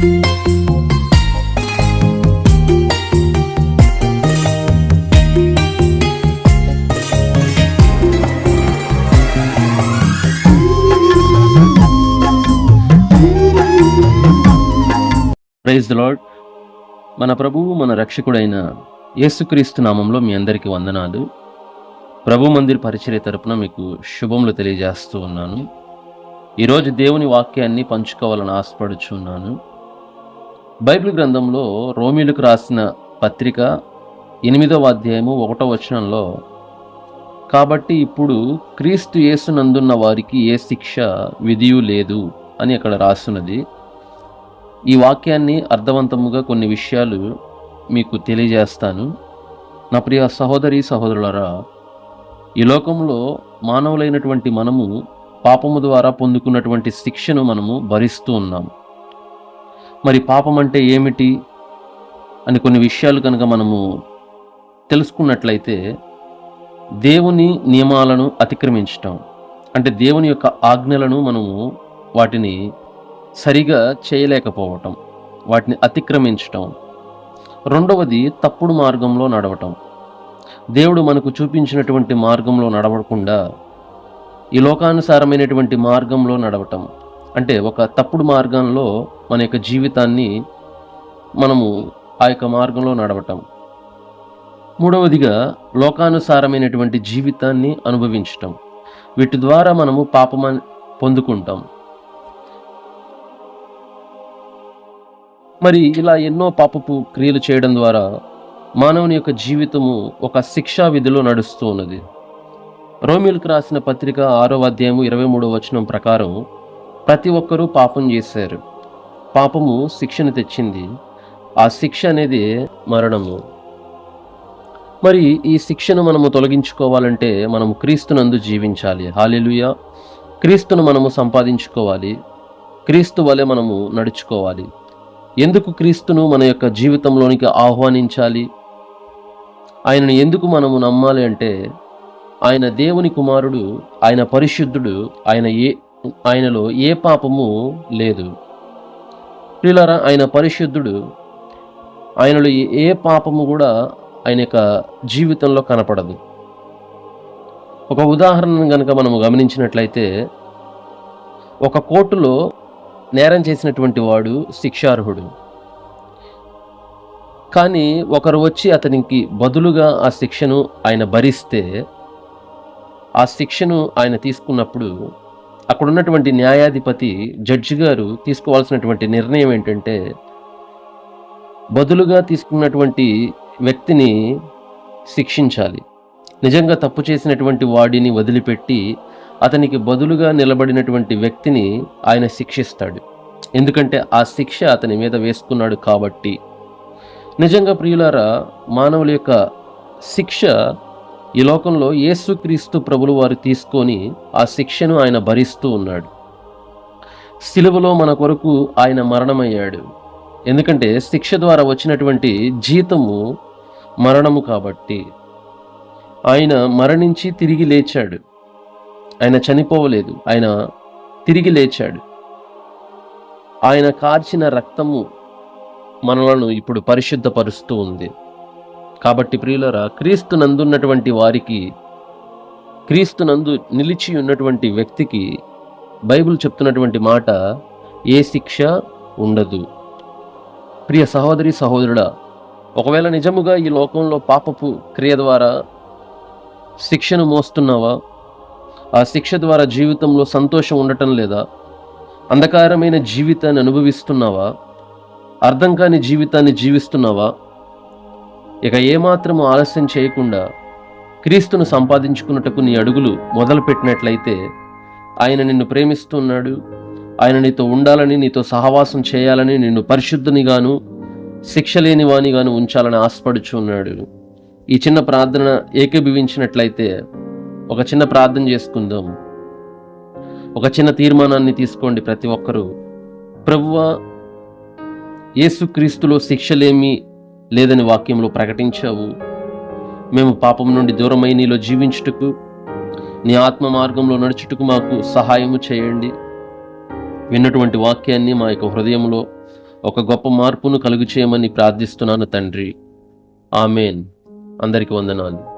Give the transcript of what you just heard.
Praise the lord మన ప్రభువు మన రక్షకుడైన యేసుక్రీస్తు నామంలో మీ అందరికీ వందనాలు. ప్రభు మందిర్ పరిచర్య తరపున మీకు శుభములు తెలియజేస్తూ ఉన్నాను. ఈరోజు దేవుని వాక్యాన్ని పంచుకోవాలని ఆశపడుచున్నాను. బైబిల్ గ్రంథంలో రోమిలకు రాసిన పత్రిక ఎనిమిదవ అధ్యాయము ఒకటో వచనంలో కాబట్టి ఇప్పుడు క్రీస్తు యేసునందున్న వారికి ఏ శిక్ష విధియు లేదు అని అక్కడ రాస్తున్నది ఈ వాక్యాన్ని అర్థవంతముగా కొన్ని విషయాలు మీకు తెలియజేస్తాను. నా ప్రియ సహోదరి సహోదరులరా ఈ లోకంలో మానవులైనటువంటి మనము పాపము ద్వారా పొందుకున్నటువంటి శిక్షను మనము భరిస్తూ ఉన్నాం. మరి పాపం అంటే ఏమిటి అని కొన్ని విషయాలు కనుక మనము తెలుసుకున్నట్లయితే దేవుని నియమాలను అతిక్రమించటం అంటే దేవుని యొక్క ఆజ్ఞలను మనము వాటిని సరిగా చేయలేకపోవటం వాటిని అతిక్రమించటం. రెండవది తప్పుడు మార్గంలో నడవటం. దేవుడు మనకు చూపించినటువంటి మార్గంలో నడవకుండా ఈ లోకానుసారమైనటువంటి మార్గంలో నడవటం. అంటే ఒక తప్పుడు మార్గంలో మన యొక్క జీవితాన్ని మనము ఆ యొక్క మార్గంలో నడవటం. మూడవదిగా లోకానుసారమైనటువంటి జీవితాన్ని అనుభవించటం. వీటి ద్వారా మనము పాపమా పొందుకుంటాం. మరి ఇలా ఎన్నో పాపపు క్రియలు చేయడం ద్వారా మానవుని యొక్క జీవితము ఒక శిక్షా విధిలో నడుస్తూ ఉన్నది. రోమిల్కి రాసిన పత్రిక ఆరో అధ్యాయము ఇరవై మూడో వచనం ప్రకారం ప్రతి ఒక్కరూ పాపం చేశారు. పాపము శిక్షను తెచ్చింది. ఆ శిక్ష అనేది మరణము. మరి ఈ శిక్షను మనము తొలగించుకోవాలంటే మనము క్రీస్తునందు జీవించాలి. హాలిలుయ క్రీస్తును మనము సంపాదించుకోవాలి. క్రీస్తు వలె మనము నడుచుకోవాలి. ఎందుకు క్రీస్తును మన యొక్క జీవితంలోనికి ఆహ్వానించాలి? ఆయనను ఎందుకు మనము నమ్మాలి అంటే ఆయన దేవుని కుమారుడు ఆయన పరిశుద్ధుడు ఆయన ఏ ఆయనలో ఏ పాపము లేదు. ప్రియులారా ఆయన పరిశుద్ధుడు. ఆయనలో ఏ పాపము కూడా ఆయన యొక్క జీవితంలో కనపడదు. ఒక ఉదాహరణ కనుక మనము గమనించినట్లయితే ఒక కోర్టులో నేరం చేసినటువంటి వాడు శిక్షార్హుడు. కానీ ఒకరు వచ్చి అతనికి బదులుగా ఆ శిక్షను ఆయన భరిస్తే ఆ శిక్షను ఆయన తీసుకున్నప్పుడు అక్కడ ఉన్నటువంటి న్యాయాధిపతి జడ్జి గారు తీసుకోవాల్సినటువంటి నిర్ణయం ఏంటంటే బదులుగా తీసుకున్నటువంటి వ్యక్తిని శిక్షించాలి. నిజంగా తప్పు చేసినటువంటి వాడిని వదిలిపెట్టి అతనికి బదులుగా నిలబడినటువంటి వ్యక్తిని ఆయన శిక్షిస్తాడు. ఎందుకంటే ఆ శిక్ష అతని మీద వేసుకున్నాడు కాబట్టి. నిజంగా ప్రియులారా మానవుల యొక్క శిక్ష ఈ లోకంలో యేసుక్రీస్తు ప్రభులు వారు తీసుకొని ఆ శిక్షను ఆయన భరిస్తూ ఉన్నాడు. సిలువలో మన కొరకు ఆయన మరణమయ్యాడు. ఎందుకంటే శిక్ష ద్వారా వచ్చినటువంటి జీతము మరణము కాబట్టి. ఆయన మరణించి తిరిగి లేచాడు. ఆయన చనిపోవలేదు. ఆయన తిరిగి లేచాడు. ఆయన కార్చిన రక్తము మనలను ఇప్పుడు పరిశుద్ధపరుస్తూ ఉంది. కాబట్టి ప్రియులరా క్రీస్తు నందున్నటువంటి వారికి క్రీస్తు నందు నిలిచి ఉన్నటువంటి వ్యక్తికి బైబిల్ చెప్తున్నటువంటి మాట ఏ శిక్ష ఉండదు. ప్రియ సహోదరి సహోదరుడా ఒకవేళ నిజముగా ఈ లోకంలో పాపపు క్రియ ద్వారా శిక్షను మోస్తున్నావా? ఆ శిక్ష ద్వారా జీవితంలో సంతోషం ఉండటం లేదా? అంధకారమైన జీవితాన్ని అనుభవిస్తున్నావా? అర్థం కాని జీవితాన్ని జీవిస్తున్నావా? ఇక ఏమాత్రము ఆలస్యం చేయకుండా క్రీస్తును సంపాదించుకున్నటకు నీ అడుగులు మొదలుపెట్టినట్లయితే ఆయన నిన్ను ప్రేమిస్తున్నాడు. ఆయన నీతో ఉండాలని నీతో సహవాసం చేయాలని నిన్ను పరిశుద్ధునిగాను శిక్ష లేని వానిగాను ఉంచాలని ఆశపడుచున్నాడు ఈ చిన్న ప్రార్థన ఏకీభవించినట్లయితే ఒక చిన్న ప్రార్థన చేసుకుందాం. ఒక చిన్న తీర్మానాన్ని తీసుకోండి ప్రతి ఒక్కరూ. ప్రభువా యేసుక్రీస్తులో శిక్షలేమి లేదని వాక్యంలో ప్రకటించావు. మేము పాపం నుండి దూరమై నీలో జీవించుటకు నీ ఆత్మ మార్గంలో నడుచుటకు మాకు సహాయము చేయండి. విన్నటువంటి వాక్యాన్ని మా యొక్క హృదయంలో ఒక గొప్ప మార్పును కలుగు చేయమని ప్రార్థిస్తున్నాను తండ్రి. ఆమెన్. అందరికీ వందనాలు.